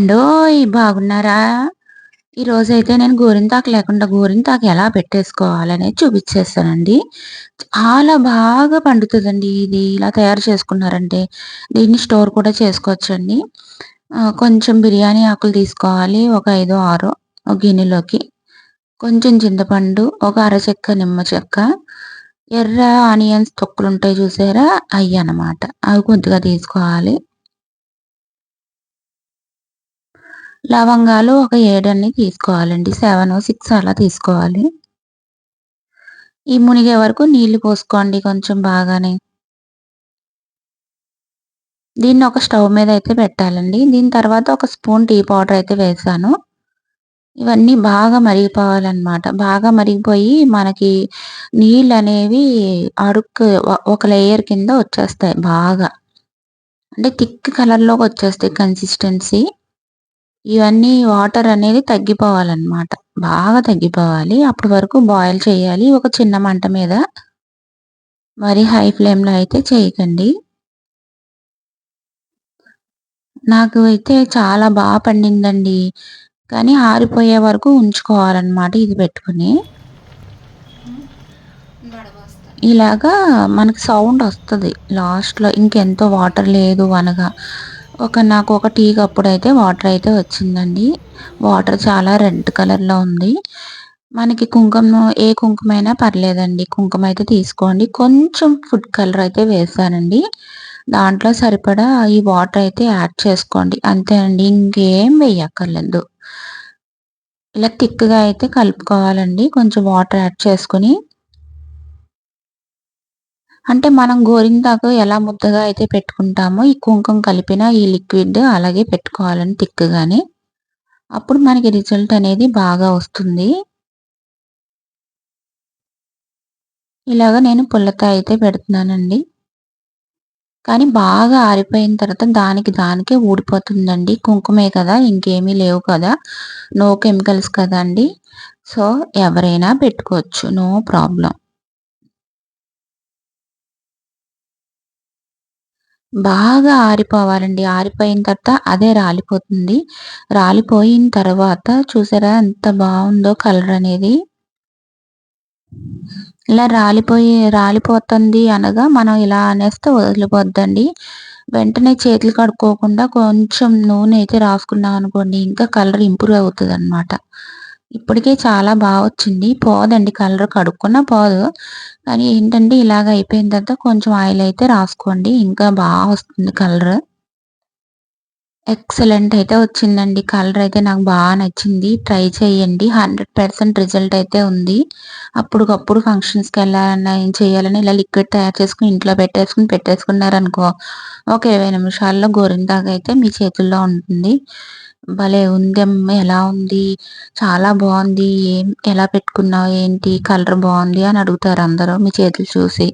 ఏండోయ్ బాగున్నారా? ఈరోజైతే నేను గోరింతాకు లేకుండా గోరింతాకు ఎలా పెట్టేసుకోవాలనేది చూపించేస్తానండి. చాలా బాగా పండుతుందండి ఇది. ఇలా తయారు చేసుకున్నారంటే దీన్ని స్టోర్ కూడా చేసుకోవచ్చండి. కొంచెం బిర్యానీ ఆకులు తీసుకోవాలి. ఒక ఐదు ఆరు ఒక గిన్నెలోకి. కొంచెం చింతపండు, ఒక అరచెక్క నిమ్మ చెక్క, ఎర్ర ఆనియన్స్ తొక్కులుంటాయి చూసారా? అన్నమాట అవి కొద్దిగా తీసుకోవాలి. లవంగాలు ఒక ఏడన్ని తీసుకోవాలండి. సెవెన్ సిక్స్ అలా తీసుకోవాలి. ఈ మునిగే వరకు నీళ్ళు పోసుకోండి కొంచెం బాగానే. దీన్ని ఒక స్టవ్ మీద అయితే పెట్టాలండి. దీని తర్వాత ఒక స్పూన్ టీ పౌడర్ అయితే వేసాను. ఇవన్నీ బాగా మరిగిపోవాలన్నమాట. బాగా మరిగిపోయి మనకి నీళ్ళు అనేవి అడుక్కు ఒక లేయర్ కింద వచ్చేస్తాయి బాగా. అంటే థిక్ కలర్‌లోకి వచ్చేస్తాయి కన్సిస్టెన్సీ. ఇవన్నీ వాటర్ అనేది తగ్గిపోవాలన్నమాట. బాగా తగ్గిపోవాలి. అప్పటి వరకు బాయిల్ చేయాలి. ఒక చిన్న మంట మీద. మరి హై ఫ్లేమ్‌లో అయితే చేయకండి. నాకు అయితే చాలా బాగా పండిందండి. కానీ ఆరిపోయే వరకు ఉంచుకోవాలన్నమాట ఇది పెట్టుకుని. ఇలాగా మనకి సౌండ్ వస్తుంది లాస్ట్‌లో ఇంకెంతో వాటర్ లేదు అనగా. ఒక నాకు ఒక టీ కప్పుడైతే వాటర్ అయితే వచ్చిందండి. వాటర్ చాలా రెడ్ కలర్‌లో ఉంది. మనకి కుంకుమ ఏ కుంకుమైనా పర్లేదండి. కుంకుమ అయితే తీసుకోండి. కొంచెం ఫుడ్ కలర్ అయితే వేసానండి. దాంట్లో సరిపడా ఈ వాటర్ అయితే యాడ్ చేసుకోండి. అంతే అండి. ఇంకేం వేయక్కర్లేదు. ఇలా థిక్‌గా అయితే కలుపుకోవాలండి. కొంచెం వాటర్ యాడ్ చేసుకొని అంటే మనం గోరింతాకు ఎలా ముద్దగా అయితే పెట్టుకుంటామో ఈ కుంకుమ కలిపిన ఈ లిక్విడ్ అలాగే పెట్టుకోవాలని తిక్కుగానే అప్పుడు మనకి రిజల్ట్ అనేది బాగా వస్తుంది. ఇలాగ నేను పుల్లతా అయితే పెడుతున్నానండి. కానీ బాగా ఆరిపోయిన తర్వాత దానికి దానికే ఊడిపోతుందండి. కుంకుమే కదా! ఇంకేమీ లేవు కదా! నో కెమికల్స్ కదండీ! సో, ఎవరైనా పెట్టుకోవచ్చు. నో ప్రాబ్లం బాగా ఆరిపోవాలండి. ఆరిపోయిన తర్వాత అదే రాలిపోతుంది. రాలిపోయిన తర్వాత చూసారా ఎంత బాగుందో కలర్ అనేది. ఇలా రాలిపోయి రాలిపోతుంది అనగా మనం ఇలా అనేస్తే వదిలిపోద్దండి. వెంటనే చేతులు కడుక్కోకుండా కొంచెం నూనె అయితే రాసుకున్నాం అనుకోండి ఇంకా కలర్ ఇంప్రూవ్ అవుతుంది అనమాట ఇప్పటికే చాలా బాగా వచ్చింది. పోదండి కలర్ కడుక్కున్నా పోదు. కానీ ఏంటంటే ఇలాగ అయిపోయిన తర్వాత కొంచెం ఆయిల్ అయితే రాసుకోండి. ఇంకా బాగా వస్తుంది కలర్. ఎక్సలెంట్ అయితే వచ్చిందండి. కలర్ అయితే నాకు బాగా నచ్చింది. ట్రై చేయండి. పర్సెంట్ రిజల్ట్ అయితే ఉంది. అప్పటికప్పుడు ఫంక్షన్స్‌కెళ్ళాలన్నా, ఏం చేయాలన్నా ఇలా లిక్విడ్ తయారు చేసుకుని ఇంట్లో పెట్టేసుకొని పెట్టేసుకున్నారనుకో ఒక 20 నిమిషాల్లో గోరింటాకు అయితే మీ చేతుల్లో ఉంటుంది. భలే ఉందమ్మా! ఎలా ఉంది? చాలా బాగుంది. ఏం ఎలా పెట్టుకున్నావు? ఏంటి? కలర్ బాగుంది అని అడుగుతారు అందరూ మీ చేతులు చూసి.